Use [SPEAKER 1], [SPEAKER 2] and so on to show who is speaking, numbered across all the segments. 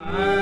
[SPEAKER 1] Ah.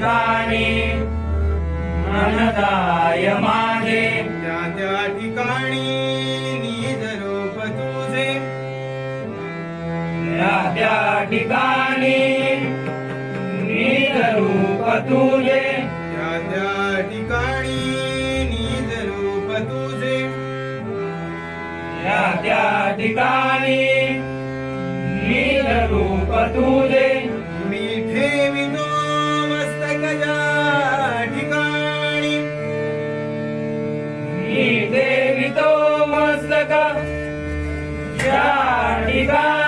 [SPEAKER 1] ठिकाणी. अनदाय माझे त्या त्या ठिकाणी निज रूप तुझे.
[SPEAKER 2] त्या त्या ठिकाणी निज रूप तुझे.
[SPEAKER 1] त्या त्या ठिकाणी निज रूप तुझे.
[SPEAKER 2] त्या त्या ठिकाणी निज रूप तुझे.
[SPEAKER 1] Bye.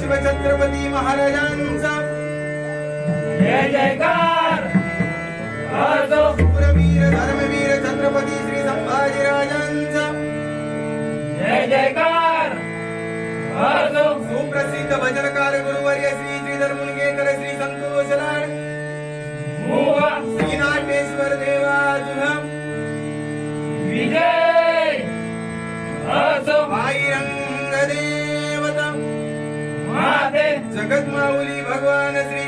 [SPEAKER 1] शिवछत्रपती महाराजांचा।
[SPEAKER 2] जय जयकार।
[SPEAKER 1] सुरवीर धर्मवीर छत्रपती श्री संभाजीराजांचा
[SPEAKER 2] जय जयकार।
[SPEAKER 1] सुप्रसिद्ध भजनकार गुरुवर्य श्री गंगाधर मुनगेकर श्री संतोष लाड श्रीनाथेश्वर देवा तुझम
[SPEAKER 2] विजय.
[SPEAKER 1] भाईरंग देवता
[SPEAKER 2] माते.
[SPEAKER 1] जगत माऊली भगवान Shri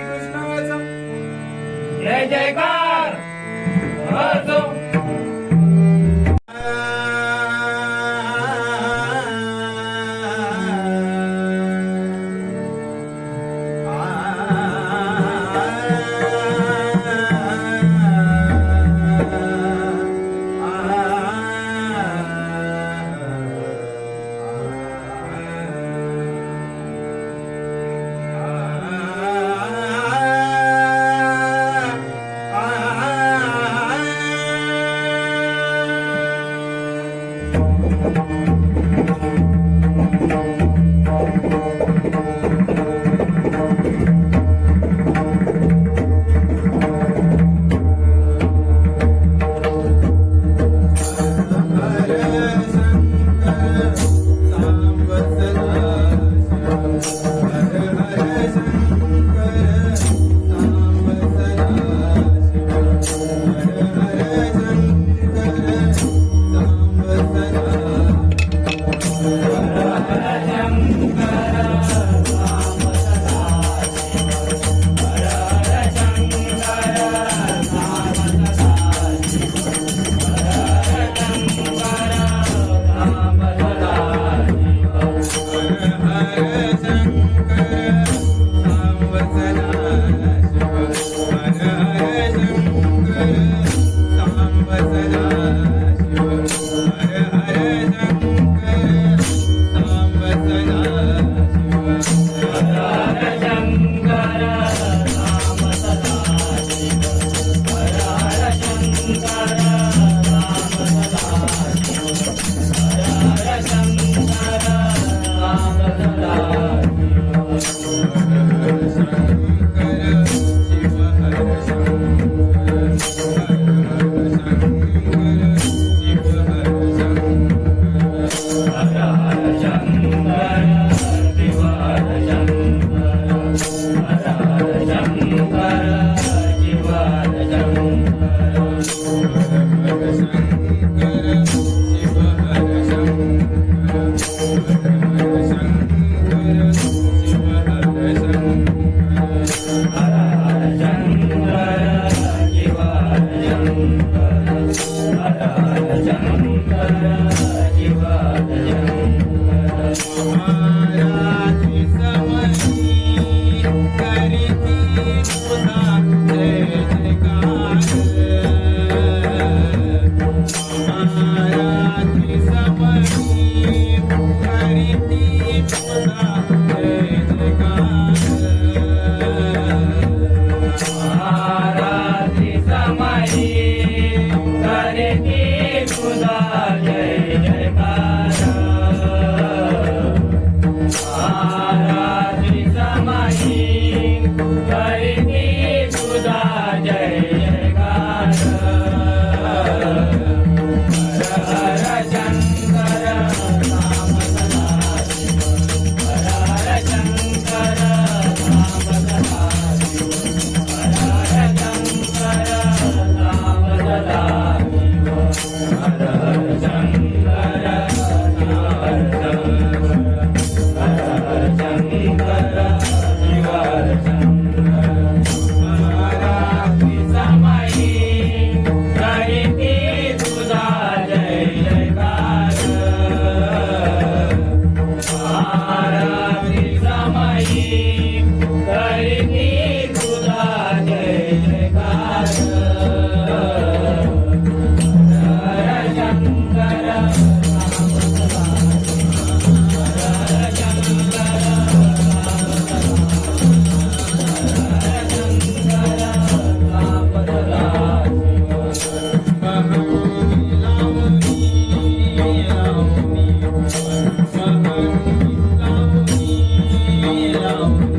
[SPEAKER 2] down.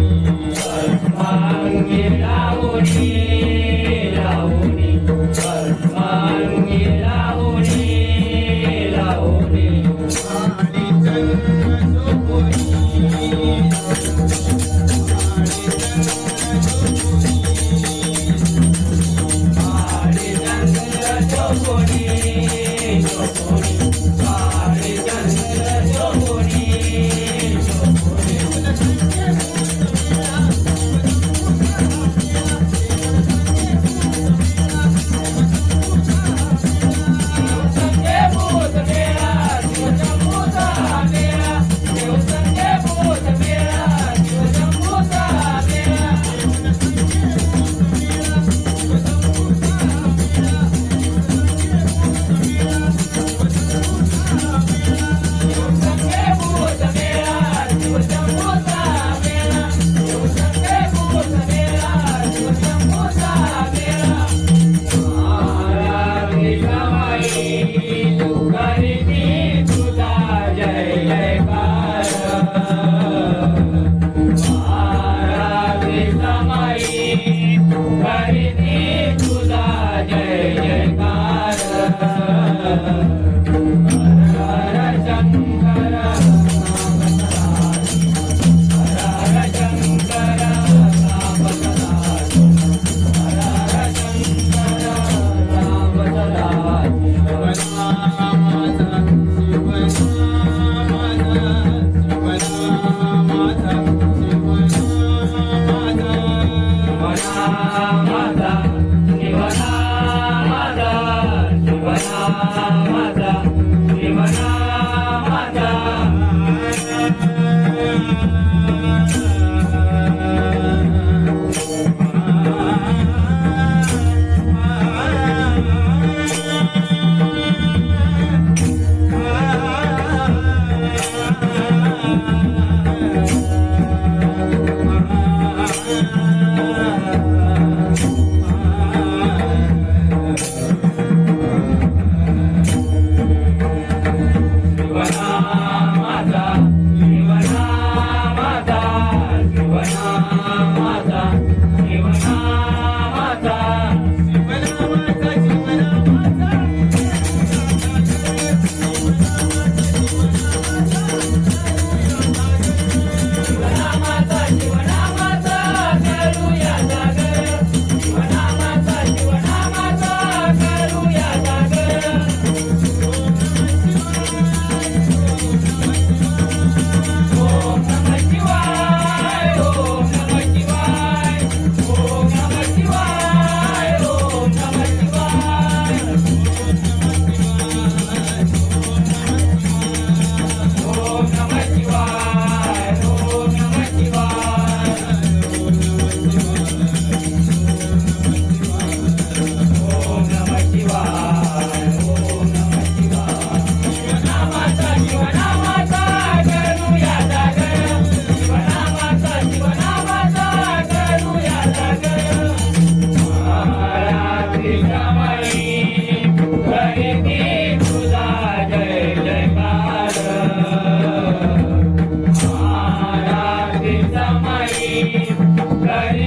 [SPEAKER 2] Hare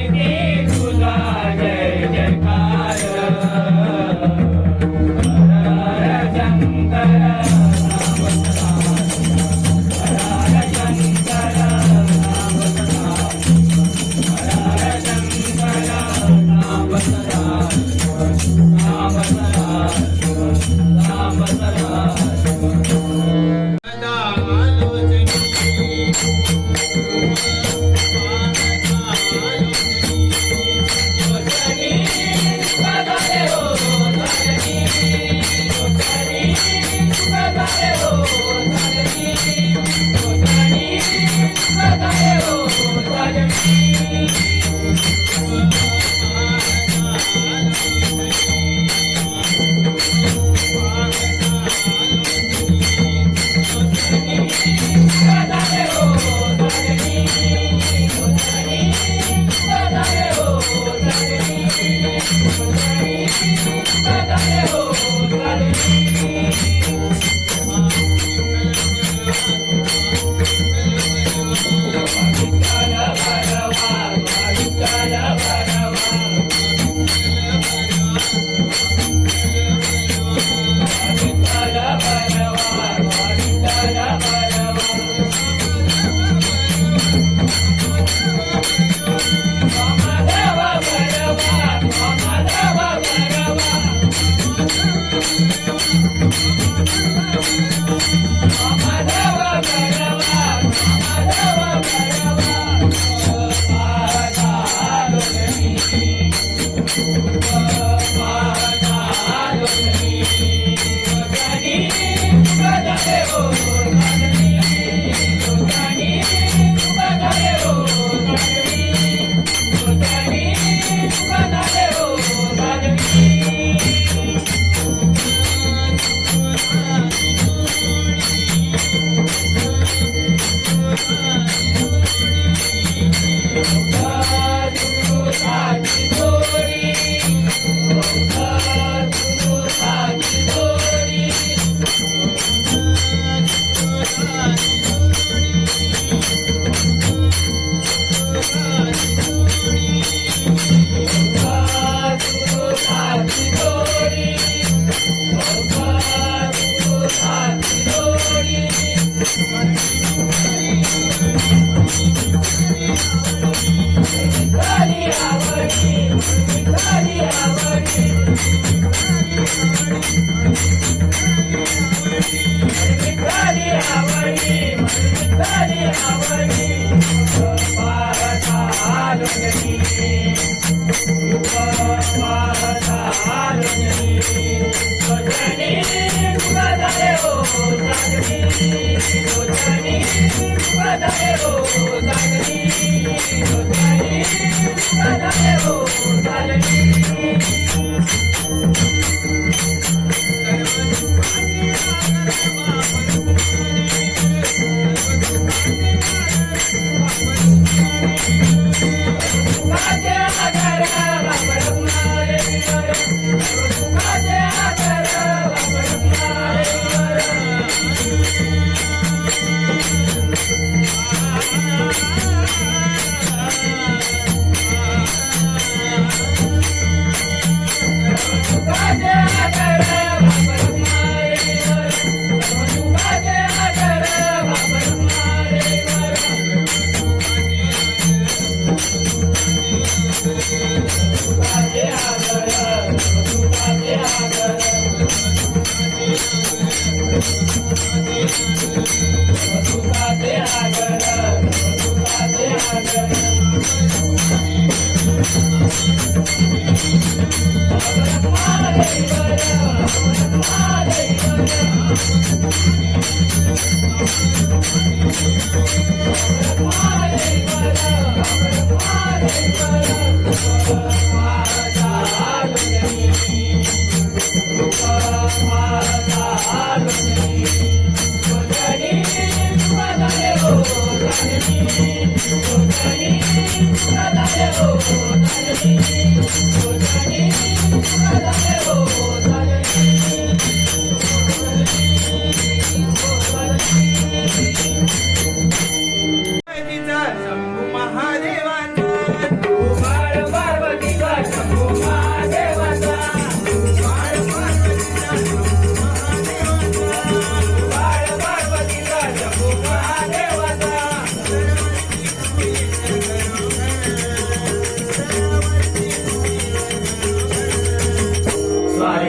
[SPEAKER 2] Guarda.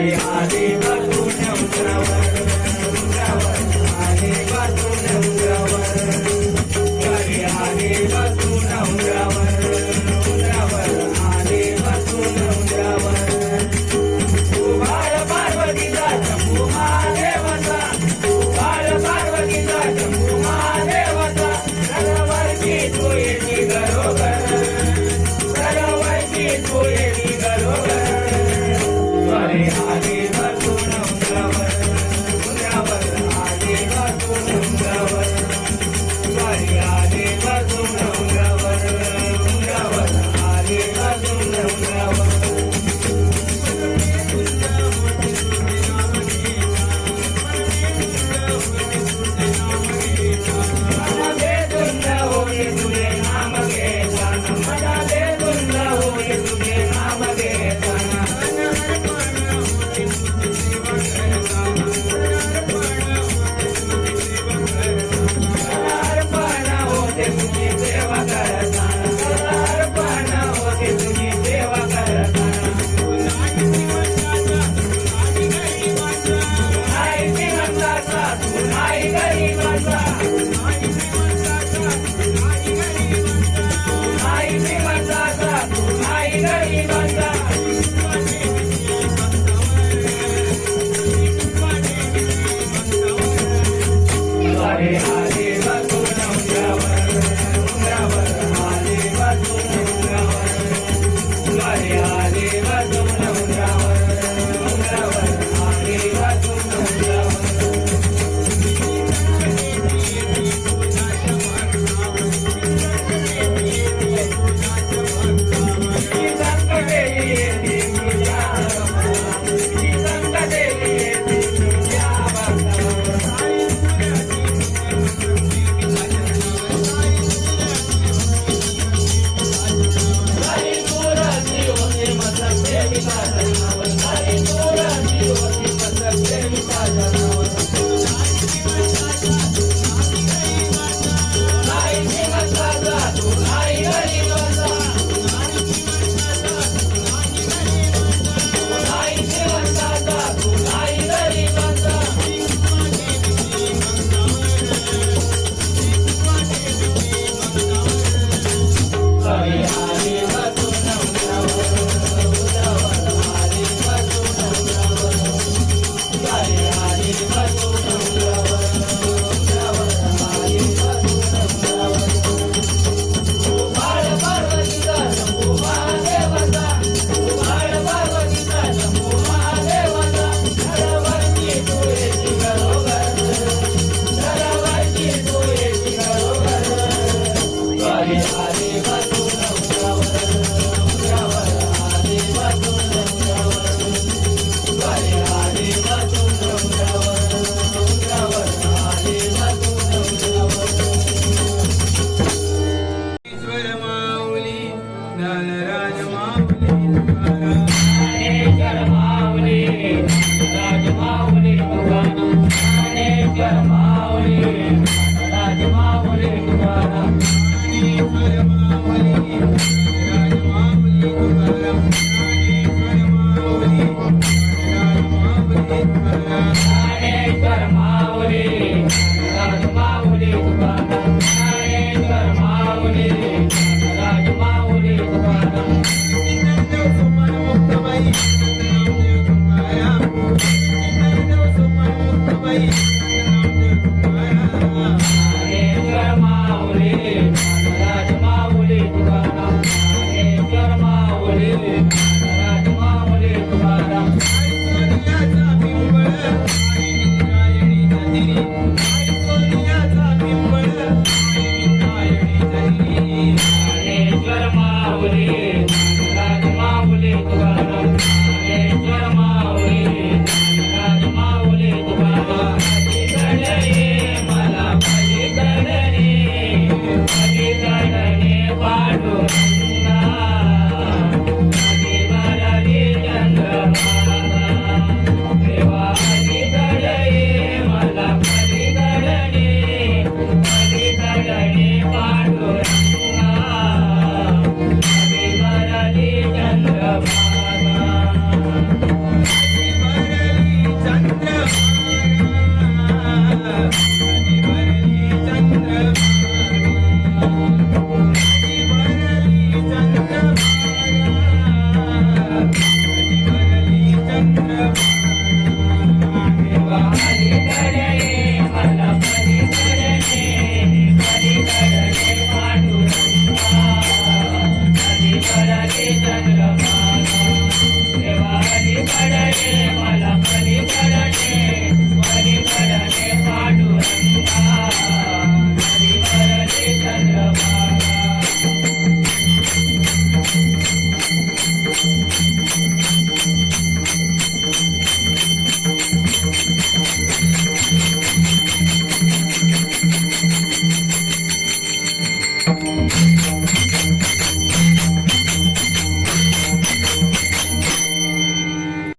[SPEAKER 2] hari hari
[SPEAKER 1] bhakti Happy birthday.